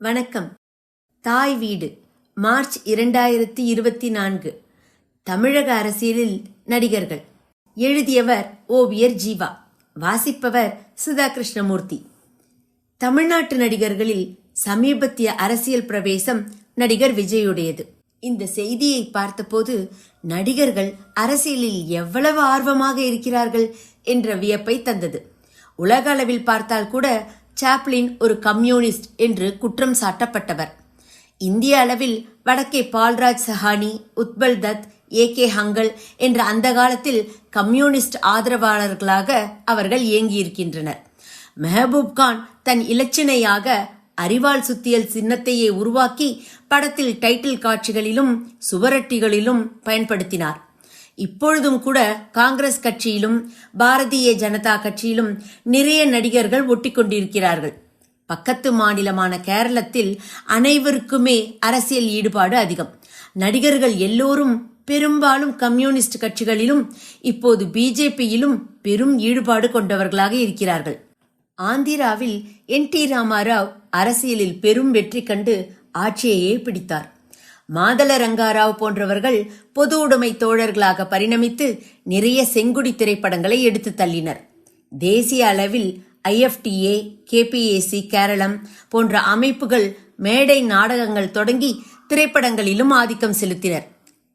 வணக்கம். தாய் வீடு மார்ச் இரண்டாயிரத்தி இருபத்தி நான்கு. தமிழக அரசியலில் நடிகர்கள். எழுதியவர் ஓவியர் ஜீவா வாசிப்பவர் சுதா கிருஷ்ணமூர்த்தி தமிழ்நாட்டு நடிகர்களில் சமீபத்திய அரசியல் பிரவேசம் நடிகர் விஜயுடையது. இந்த செய்தியை பார்த்தபோது நடிகர்கள் அரசியலில் எவ்வளவு ஆர்வமாக இருக்கிறார்கள் என்ற வியப்பை தந்தது. உலக அளவில் பார்த்தால் கூட சாப்ளின் ஒரு கம்யூனிஸ்ட் என்று குற்றம் சாட்டப்பட்டவர். இந்திய அளவில் வடக்கே பால்ராஜ் சஹானி உத்பல் தத் ஏ கே ஹங்கல் என்ற அந்த காலத்தில் கம்யூனிஸ்ட் ஆதரவாளர்களாக அவர்கள் இயங்கியிருக்கின்றனர். மெஹபூப் கான் தன் இலச்சினையாக அரிவாள் சுத்தியல் சின்னத்தையே உருவாக்கி படத்தில் டைட்டில் காட்சிகளிலும் சுவரட்டிகளிலும் பயன்படுத்தினார். இப்பொழுதும் கூட காங்கிரஸ் கட்சியிலும் பாரதிய ஜனதா கட்சியிலும் நிறைய நடிகர்கள் ஒட்டிக்கொண்டிருக்கிறார்கள். பக்கத்து மாநிலமான கேரளத்தில் அனைவருக்குமே அரசியல் ஈடுபாடு அதிகம். நடிகர்கள் எல்லோரும் பெரும்பாலும் கம்யூனிஸ்ட் கட்சிகளிலும் இப்போது பிஜேபியிலும் பெரும் ஈடுபாடு கொண்டவர்களாக இருக்கிறார்கள். ஆந்திராவில் என் டி ராமாராவ் அரசியலில் பெரும் வெற்றி கண்டு ஆட்சியையே பிடித்தார். மாதல ரங்காராவ் போன்றவர்கள் பொது உடைமை தோழர்களாக பரிணமித்து நிறைய செங்குடி திரைப்படங்களை எடுத்து தள்ளினர். தேசிய அளவில் ஐஎஃப்டிஏ கேபிஏசி கேரளம் போன்ற அமைப்புகள் மேடை நாடகங்கள் தொடங்கி திரைப்படங்களிலும் ஆதிக்கம் செலுத்தினர்.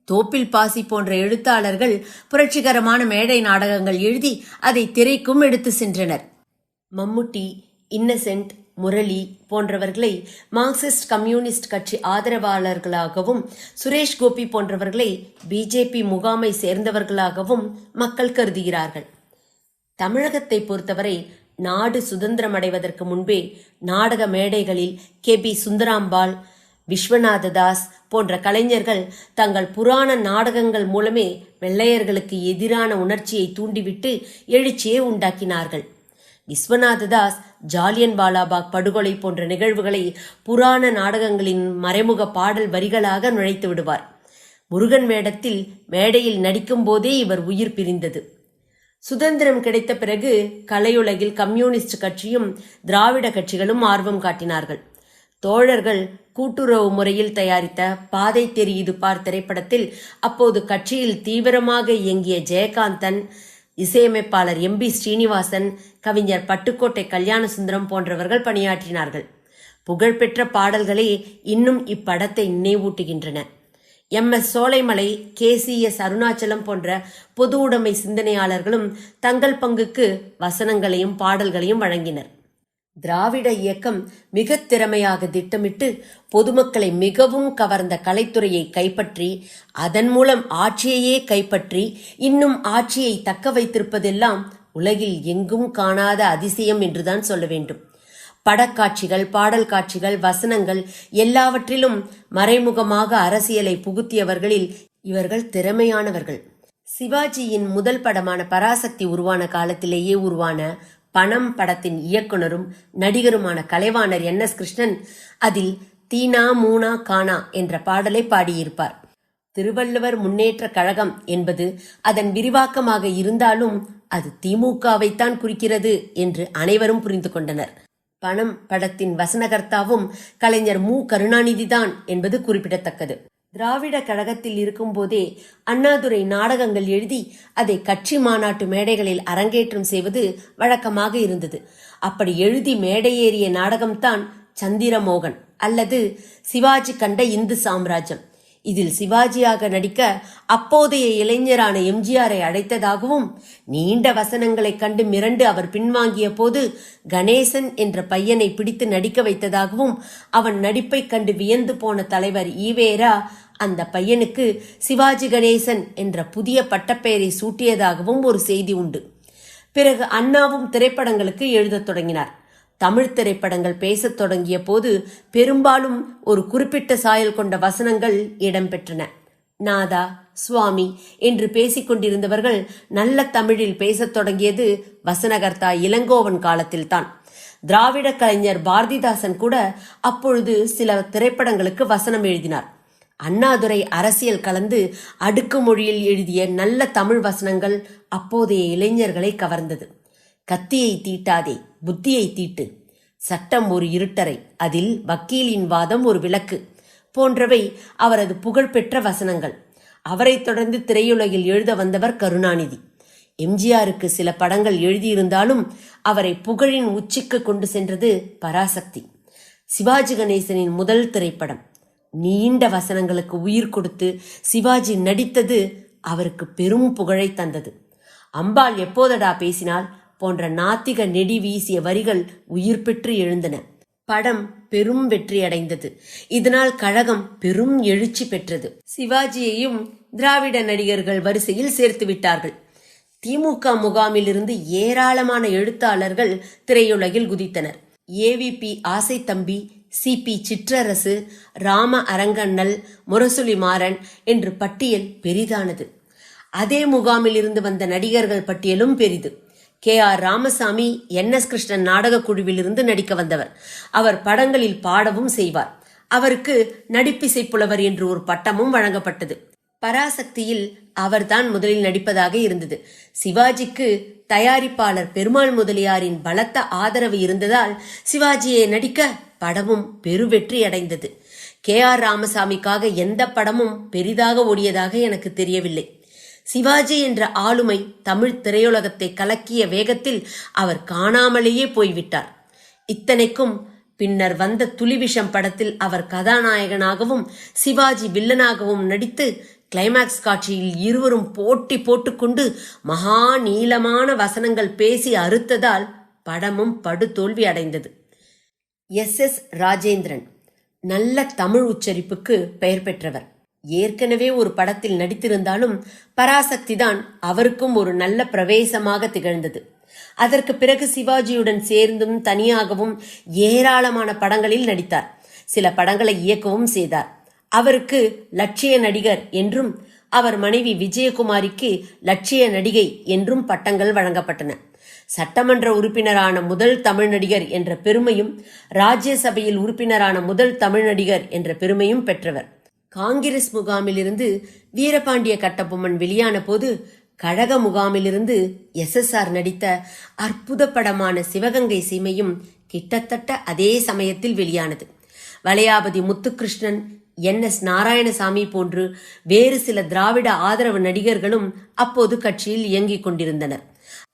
தோப்பில் பாசி போன்ற எழுத்தாளர்கள் புரட்சிகரமான மேடை நாடகங்கள் எழுதி அதை திரைக்கும் எடுத்து சென்றனர். மம்முட்டி இன்னசென்ட் முரளி போன்றவர்களை மார்க்சிஸ்ட் கம்யூனிஸ்ட் கட்சி ஆதரவாளர்களாகவும் சுரேஷ் கோபி போன்றவர்களை பிஜேபி முகாமை சேர்ந்தவர்களாகவும் மக்கள் கருதுகிறார்கள். தமிழகத்தை பொறுத்தவரை நாடு சுதந்திரம் அடைவதற்கு முன்பே நாடக மேடைகளில் கே. பி. சுந்தராம்பாள் விஸ்வநாத தாஸ் போன்ற கலைஞர்கள் தங்கள் புராண நாடகங்கள் மூலமே வெள்ளையர்களுக்கு எதிரான உணர்ச்சியை தூண்டிவிட்டு எழுச்சியை உண்டாக்கினார்கள். விஸ்வநாத தாஸ் ஜாலியன் வாலாபாக் படுகொலை போன்ற நிகழ்வுகளை புராண நாடகங்களின் மறைமுக பாடல் வரிகளாக நுழைத்து விடுவார். முருகன் வேடத்தில் மேடையில் நடிக்கும் போதே இவர் உயிர் பிரிந்தது. சுதந்திரம் கிடைத்த பிறகு கலையுலகில் கம்யூனிஸ்ட் கட்சியும் திராவிட கட்சிகளும் ஆர்வம் காட்டினார்கள். தோழர்கள் கூட்டுறவு முறையில் தயாரித்த பாதை தெரியுது பார் திரைப்படத்தில் அப்போது கட்சியில் தீவிரமாக இயங்கிய ஜெயகாந்தன் இசையமைப்பாளர் எம் பி ஸ்ரீனிவாசன் கவிஞர் பட்டுக்கோட்டை கல்யாணசுந்தரம் போன்றவர்கள் பணியாற்றினார்கள். புகழ்பெற்ற பாடல்களே இன்னும் இப்படத்தை நினைவூட்டுகின்றன. M S Solaimalai K C S Arunachalam போன்ற பொது உடைமை சிந்தனையாளர்களும் தங்கள் பங்குக்கு வசனங்களையும் பாடல்களையும் வழங்கினர். திராவிட இயக்கம் மிக திறமையாக திட்டமிட்டு பொதுமக்களை மிகவும் கவர்ந்த கலைத்துறையை கைப்பற்றி அதன் மூலம் ஆட்சியையே கைப்பற்றி இன்னும் ஆட்சியை தக்க வைத்திருப்பதெல்லாம் உலகில் எங்கும் காணாத அதிசயம் என்றுதான் சொல்ல வேண்டும். படக்காட்சிகள் பாடல் காட்சிகள் வசனங்கள் எல்லாவற்றிலும் மறைமுகமாக அரசியலை புகுத்தியவர்களில் இவர்கள் திறமையானவர்கள். சிவாஜியின் முதல் படமான பராசக்தி உருவான காலத்திலேயே உருவான பணம் படத்தின் இயக்குனரும் நடிகருமான கலைவாணர் என் எஸ் கிருஷ்ணன் அதில் தீனா மூனா கானா என்ற பாடலை பாடியிருப்பார். திருவள்ளுவர் முன்னேற்ற கழகம் என்பது அதன் விரிவாக்கமாக இருந்தாலும் அது திமுகவைத்தான் குறிக்கிறது என்று அனைவரும் புரிந்து கொண்டனர். பணம் படத்தின் வசனகர்த்தாவும் கலைஞர் மு. கருணாநிதிதான் என்பது குறிப்பிடத்தக்கது. திராவிட கழகத்தில் இருக்கும்போதே அண்ணாதுரை நாடகங்கள் எழுதி அதை கட்சி மாநாட்டு மேடைகளில் அரங்கேற்றம் செய்வது வழக்கமாக இருந்தது. அப்படி எழுதி மேடையேறிய நாடகம்தான் சந்திரமோகன் அல்லது சிவாஜி கண்ட இந்து சாம்ராஜ்யம். இதில் சிவாஜியாக நடிக்க அப்போதைய இளைஞரான எம்ஜிஆரை அழைத்ததாகவும் நீண்ட வசனங்களைக் கண்டு மிரண்டு அவர் பின்வாங்கிய போது கணேசன் என்ற பையனை பிடித்து நடிக்க வைத்ததாகவும் அவன் நடிப்பைக் கண்டு வியந்து போன தலைவர் ஈவேரா அந்த பையனுக்கு சிவாஜி கணேசன் என்ற புதிய பட்டப்பெயரை சூட்டியதாகவும் ஒரு செய்தி உண்டு. பிறகு அண்ணாவும் திரைப்படங்களுக்கு எழுதத் தொடங்கினார். தமிழ் திரைப்படங்கள் பேசத் தொடங்கிய போது பெரும்பாலும் ஒரு குறிப்பிட்ட சாயல் கொண்ட வசனங்கள் இடம்பெற்றன. நாதா சுவாமி என்று பேசிக் கொண்டிருந்தவர்கள் நல்ல தமிழில் பேசத் தொடங்கியது வசனகர்த்தா இளங்கோவன் காலத்தில்தான். திராவிட கலைஞர் பாரதிதாசன் கூட அப்பொழுது சில திரைப்படங்களுக்கு வசனம் எழுதினார். அண்ணாதுரை அரசியல் கலந்து அடுக்கு மொழியில் எழுதிய நல்ல தமிழ் வசனங்கள் அப்போதைய இளைஞர்களை கவர்ந்தது. கத்தியை தீட்டாதே புத்தியை தீட்டு. சட்டம் ஒரு இருட்டறை அதில் வக்கீலின் வாதம் ஒரு விளக்கு போன்றவை அவரது புகழ்பெற்ற வசனங்கள். அவரைத் தொடர்ந்து திரையுலகில் எழுத வந்தவர் கருணாநிதி. எம்ஜிஆருக்கு சில படங்கள் எழுதியிருந்தாலும் அவரை புகழின் உச்சிக்கு கொண்டு சென்றது பராசக்தி. சிவாஜி கணேசனின் முதல் திரைப்படம். நீண்ட வசனங்களுக்கு உயிர் கொடுத்து சிவாஜி நடித்தது அவருக்கு பெரும் புகழை தந்தது. அம்பாள் எப்போதடா பேசினால் போன்ற நாத்திக நெடி வீசிய வரிகள் உயிர் பெற்று எழுந்தன. படம் பெரும் வெற்றி அடைந்தது. இதனால் கழகம் பெரும் எழுச்சி பெற்றது. சிவாஜியையும் திராவிட நடிகர்கள் வரிசையில் சேர்த்து விட்டார்கள். திமுக முகாமிலிருந்து ஏராளமான எழுத்தாளர்கள் திரையுலகில் குதித்தனர். A V P Asai Thambi C P Chitrarasu Rama Arangannal Murasoli Maran என்று பட்டியல் பெரிதானது. அதே முகாமில் இருந்து வந்த நடிகர்கள் பட்டியலும் பெரிது. K. R. Ramasamy N. S. Krishnan நாடகக் குழுவிலிருந்து நடிக்க வந்தவர். அவர் படங்களில் பாடவும் செய்வார். அவருக்கு நடிப்பிசை புலவர் என்று ஒரு பட்டமும் வழங்கப்பட்டது. பராசக்தியில் அவர்தான் முதலில் நடிப்பதாக இருந்தது. சிவாஜிக்கு தயாரிப்பாளர் பெருமாள் முதலியாரின் பலத்த ஆதரவு இருந்ததால் சிவாஜியை நடிக்க படமும் பெருவெற்றி அடைந்தது கே. ஆர். ராமசாமிக்காக எந்த படமும் பெரிதாக ஓடியதாக எனக்கு தெரியவில்லை. சிவாஜி என்ற ஆளுமை தமிழ் திரையுலகத்தை கலக்கிய வேகத்தில் அவர் காணாமலேயே போய்விட்டார். இத்தனைக்கும் பின்னர் வந்த துளிவிஷம் படத்தில் அவர் கதாநாயகனாகவும் சிவாஜி வில்லனாகவும் நடித்து கிளைமாக்ஸ் காட்சியில் இருவரும் போட்டி போட்டுக்கொண்டு மகா நீளமான வசனங்கள் பேசி அறுத்ததால் படமும் படுதோல்வி அடைந்தது எஸ் எஸ் ராஜேந்திரன் நல்ல தமிழ் உச்சரிப்புக்கு பெயர் பெற்றவர். ஏற்கனவே ஒரு படத்தில் நடித்திருந்தாலும் பராசக்தி தான் அவருக்கும் ஒரு நல்ல பிரவேசமாக திகழ்ந்தது. அதற்கு பிறகு சிவாஜியுடன் சேர்ந்தும் தனியாகவும் ஏராளமான படங்களில் நடித்தார். சில படங்களை இயக்கவும் செய்தார். அவருக்கு லட்சிய நடிகர் என்றும் அவர் மனைவி விஜயகுமாரிக்கு லட்சிய நடிகை என்றும் பட்டங்கள் வழங்கப்பட்டன. சட்டமன்ற உறுப்பினரான முதல் தமிழ் நடிகர் என்ற பெருமையும் ராஜ்யசபையில் உறுப்பினரான முதல் தமிழ் நடிகர் என்ற பெருமையும் பெற்றவர். காங்கிரஸ் முகாமிலிருந்து வீரபாண்டிய கட்டபொம்மன் வெளியான போது கழக முகாமிலிருந்து எஸ் எஸ் ஆர் நடித்த அற்புத படமான சிவகங்கை சீமையும் கிட்டத்தட்ட அதே சமயத்தில் வெளியானது. வளையாபதி முத்துகிருஷ்ணன் என் எஸ் நாராயணசாமி போன்று வேறு சில திராவிட ஆதரவு நடிகர்களும் அப்போது கட்சியில் இயங்கிக் கொண்டிருந்தனர்.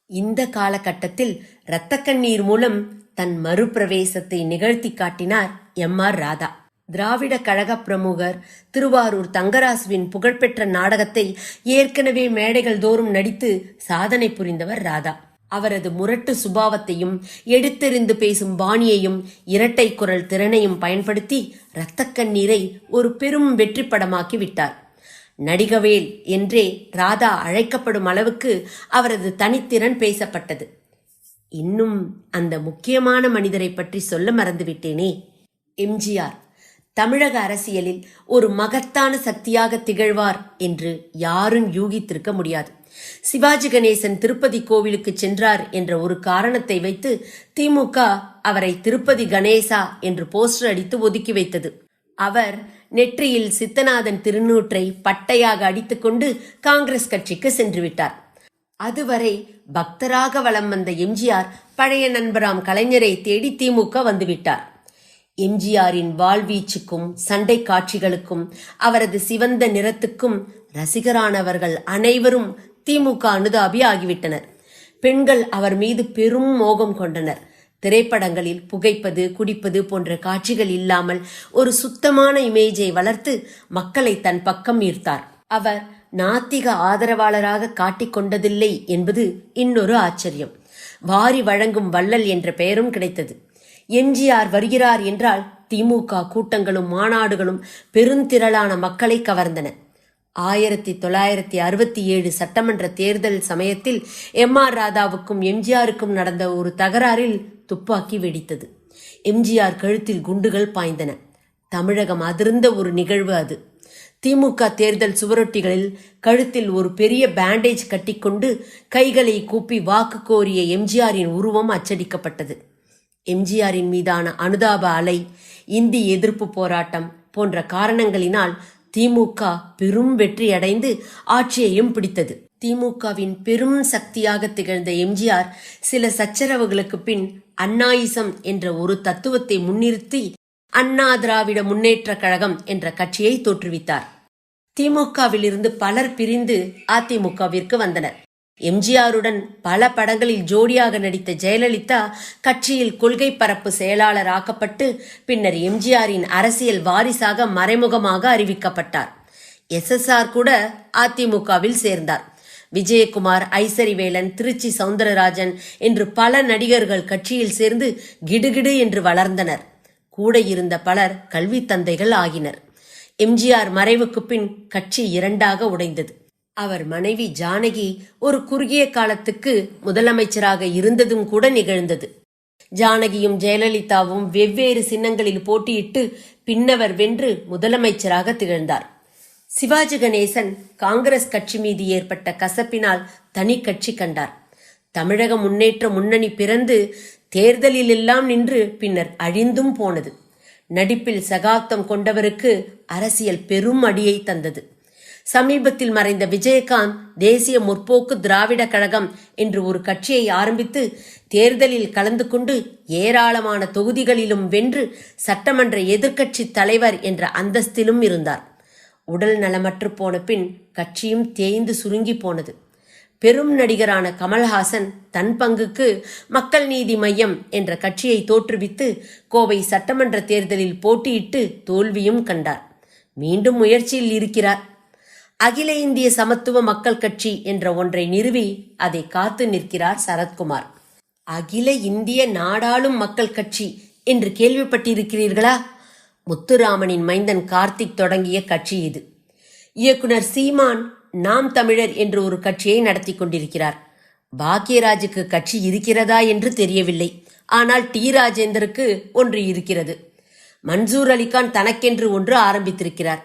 இந்த காலகட்டத்தில் இரத்த கண்ணீர் மூலம் தன் மறுபிரவேசத்தை நிகழ்த்தி காட்டினார் எம் ஆர் ராதா. திராவிட கழக பிரமுகர் திருவாரூர் தங்கராசுவின் புகழ்பெற்ற நாடகத்தை ஏற்கனவே மேடைகள் தோறும் நடித்து சாதனை புரிந்தவர் ராதா. அவரது முரட்டு சுபாவத்தையும் எடுத்தெறிந்து பேசும் பாணியையும் இரட்டை குரல் திறனையும் பயன்படுத்தி இரத்த கண்ணீரை ஒரு பெரும் வெற்றி படமாக்கி விட்டார். நடிகவேல் என்றே ராதா அழைக்கப்படும் அளவுக்கு அவரது தனித்திறன் பேசப்பட்டது. இன்னும் அந்த முக்கியமான மனிதரை பற்றி சொல்ல மறந்துவிட்டேனே. எம்ஜிஆர் தமிழக அரசியலில் ஒரு மகத்தான சக்தியாக திகழ்வார் என்று யாரும் யூகித்திருக்க முடியாது. சிவாஜி கணேசன் திருப்பதி கோவிலுக்கு சென்றார் என்ற ஒரு காரணத்தை வைத்து திமுக அவரை திருப்பதி கணேசா என்று போஸ்டர் அடித்து ஒதுக்கி வைத்தது. அவர் நெற்றியில் சித்தநாதன் திருநூற்றை பட்டையாக அடித்துக்கொண்டு காங்கிரஸ் கட்சிக்கு சென்று விட்டார் அதுவரை பக்தராக வலம் வந்த எம்ஜிஆர் பழைய நண்பராம் கலைஞரை தேடி திமுக வந்துவிட்டார். எம்ஜிஆரின் வாழ்வீச்சுக்கும் சண்டை காட்சிகளுக்கும் அவரது சிவந்த நிறத்துக்கும் ரசிகரானவர்கள் அனைவரும் திமுக அனுதாபி ஆகிவிட்டனர். பெண்கள் அவர் மீது பெரும் மோகம் கொண்டனர். திரைப்படங்களில் புகைப்பது குடிப்பது போன்ற காட்சிகள் இல்லாமல் ஒரு சுத்தமான இமேஜை வளர்த்து மக்களை தன் பக்கம் ஈர்த்தார். அவர் நாத்திக ஆதரவாளராக காட்டிக் என்பது இன்னொரு ஆச்சரியம். வாரி வழங்கும் வள்ளல் என்ற பெயரும் கிடைத்தது. எம்ஜிஆர் வருகிறார் என்றால் திமுக கூட்டங்களும் மாநாடுகளும் பெருந்திரளான மக்களை கவர்ந்தன. ஆயிரத்தி தொள்ளாயிரத்தி அறுபத்தி ஏழு சட்டமன்ற தேர்தல் சமயத்தில் எம் ஆர் ராதாவுக்கும் எம்ஜிஆருக்கும் நடந்த ஒரு தகராறில் துப்பாக்கி வெடித்தது. எம்ஜிஆர் கழுத்தில் குண்டுகள் பாய்ந்தன. தமிழகம் அதிர்ந்த ஒரு நிகழ்வு அது. திமுக தேர்தல் சுவரொட்டிகளில் கழுத்தில் ஒரு பெரிய பேண்டேஜ் கட்டிக்கொண்டு கைகளை கூப்பி வாக்கு கோரிய எம்ஜிஆரின் உருவம் அச்சடிக்கப்பட்டது. எம்ஜிஆரின் மீதான அனுதாப அலை இந்தி எதிர்ப்பு போராட்டம் போன்ற காரணங்களினால் திமுக பெரும் வெற்றி அடைந்து ஆட்சியையும் பிடித்தது. திமுகவின் பெரும் சக்தியாக திகழ்ந்த எம்ஜிஆர் சில சச்சரவுகளுக்கு பின் அண்ணாயிசம் என்ற ஒரு தத்துவத்தை முன்னிறுத்தி அண்ணா திராவிட முன்னேற்ற கழகம் என்ற கட்சியை தோற்றுவித்தார். திமுகவிலிருந்து பலர் பிரிந்து அதிமுகவிற்கு வந்தனர். எம்ஜிஆருடன் பல படங்களில் ஜோடியாக நடித்த ஜெயலலிதா கட்சியில் கொள்கை பரப்பு செயலாளர் ஆக்கப்பட்டு பின்னர் எம்ஜிஆரின் அரசியல் வாரிசாக மறைமுகமாக அறிவிக்கப்பட்டார். எஸ்எஸ்ஆர் கூட அதிமுகவில் சேர்ந்தார். விஜயகுமார் ஐசரிவேலன் திருச்சி சவுந்தரராஜன் என்று பல நடிகர்கள் கட்சியில் சேர்ந்து கிடுகிடு என்று வளர்ந்தனர். கூட இருந்த பலர் கல்வி தந்தைகள் ஆகினர். எம்ஜிஆர் மறைவுக்கு பின் கட்சி இரண்டாக உடைந்தது. அவர் மனைவி ஜானகி ஒரு குறுகிய காலத்துக்கு முதலமைச்சராக இருந்ததும் கூட நிகழ்ந்தது. ஜானகியும் ஜெயலலிதாவும் வெவ்வேறு சின்னங்களில் போட்டியிட்டு பின்னவர் வென்று முதலமைச்சராக திகழ்ந்தார். சிவாஜி கணேசன் காங்கிரஸ் கட்சி மீது ஏற்பட்ட கசப்பினால் தனி கட்சி கண்டார். தமிழக முன்னேற்ற முன்னணி பிறந்து தேர்தலில் எல்லாம் நின்று பின்னர் அழிந்தும் போனது. நடிப்பில் சகாப்தம் கொண்டவருக்கு அரசியல் பெரும் அடியை தந்தது. சமீபத்தில் மறைந்த விஜயகாந்த் தேசிய முற்போக்கு திராவிட கழகம் என்று ஒரு கட்சியை ஆரம்பித்து தேர்தலில் கலந்து கொண்டு ஏராளமான தொகுதிகளிலும் வென்று சட்டமன்ற எதிர்க்கட்சி தலைவர் என்ற அந்தஸ்திலும் இருந்தார். உடல் நலமற்று போன பின் கட்சியும் தேய்ந்து சுருங்கி போனது. பெரும் நடிகரான கமல்ஹாசன் தன் பங்குக்கு மக்கள் நீதி மையம் என்ற கட்சியை தோற்றுவித்து கோவை சட்டமன்ற தேர்தலில் போட்டியிட்டு தோல்வியும் கண்டார். மீண்டும் முயற்சியில் இருக்கிறார். அகில இந்திய சமத்துவ மக்கள் கட்சி என்ற ஒன்றை நிறுவி அதை காத்து நிற்கிறார் சரத்குமார். அகில இந்திய நாடாளும் மக்கள் கட்சி என்று கேள்விப்பட்டிருக்கிறீர்களா? முத்துராமனின் மைந்தன் கார்த்திக் தொடங்கிய கட்சி இது. இயக்குனர் சீமான் நாம் தமிழர் என்று ஒரு கட்சியை நடத்தி கொண்டிருக்கிறார். பாக்யராஜுக்கு கட்சி இருக்கிறதா என்று தெரியவில்லை. ஆனால் டி. ராஜேந்தருக்கு ஒன்று இருக்கிறது. மன்சூர் அலிகான் தனக்கென்று ஒன்று ஆரம்பித்திருக்கிறார்.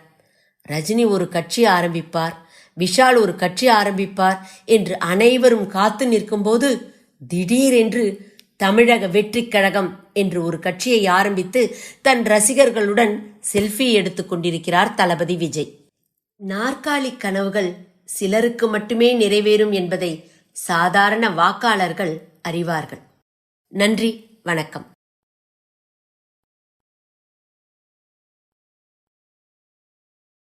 ரஜினி ஒரு கட்சி ஆரம்பிப்பார் விஷால் ஒரு கட்சி ஆரம்பிப்பார் என்று அனைவரும் காத்து நிற்கும்போது திடீரென்று தமிழக வெற்றிக் கழகம் என்று ஒரு கட்சியை ஆரம்பித்து தன் ரசிகர்களுடன் செல்ஃபி எடுத்துக் கொண்டிருக்கிறார் தளபதி விஜய். நாற்காலி கனவுகள் சிலருக்கு மட்டுமே நிறைவேறும் என்பதை சாதாரண வாக்காளர்கள் அறிவார்கள். நன்றி வணக்கம்.